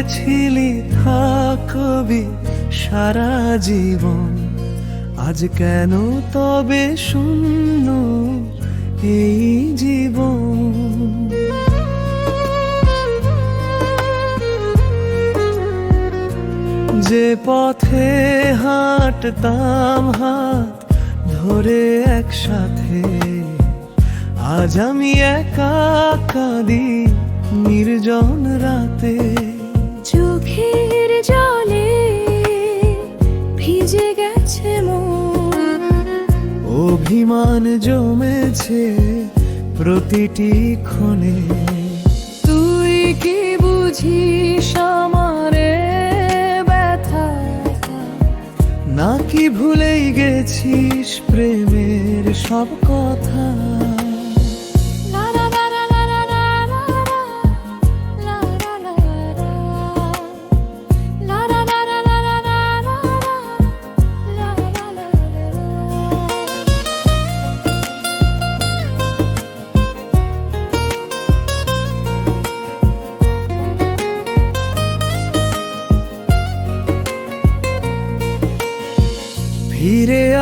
লিখিলি থাকবি সারা জীবন। আজ কেন তবে শূন্য এই জীবন? যে পথে হাঁটতাম হাত ধরে একসাথে, আজ আমি একা কাঁদি নির্জন রাতে। গেছে অভিমান জমেছে প্রতিটি ক্ষণে। তুই কি বুঝিস আমারে ব্যথা? নাকি ভুলেই গেছিস প্রেমের সব কথা?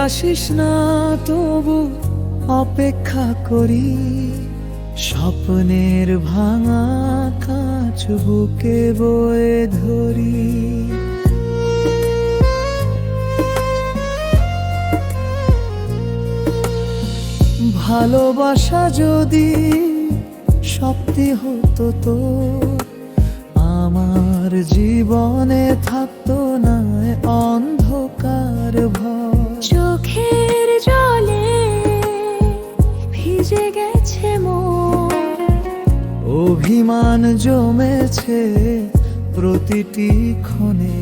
আসিস না, তবু অপেক্ষা করি। স্বপ্নের ভাঙা কাঁচ বুকে বয়ে ধরি। ভালোবাসা যদি সত্যি হতো তো, আমার জীবনে থাকতো না গেছে মন অভিমান জমেছে প্রতিটি ক্ষণে।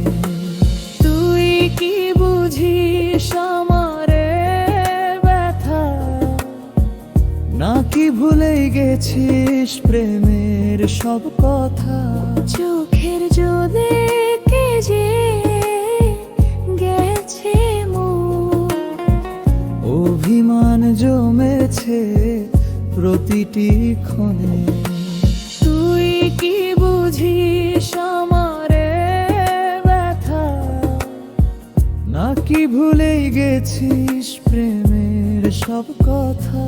তুই কি বুঝিস আমারে ব্যথা? নাকি ভুলে গেছিস প্রেমের সব কথা? চোখের জলে কে যে গেছে মন অভিমান জমেছে প্রতিটি ক্ষণে। তুই কি বুঝিস আমারে ব্যথা? নাকি ভুলেই গেছিস প্রেমের সব কথা?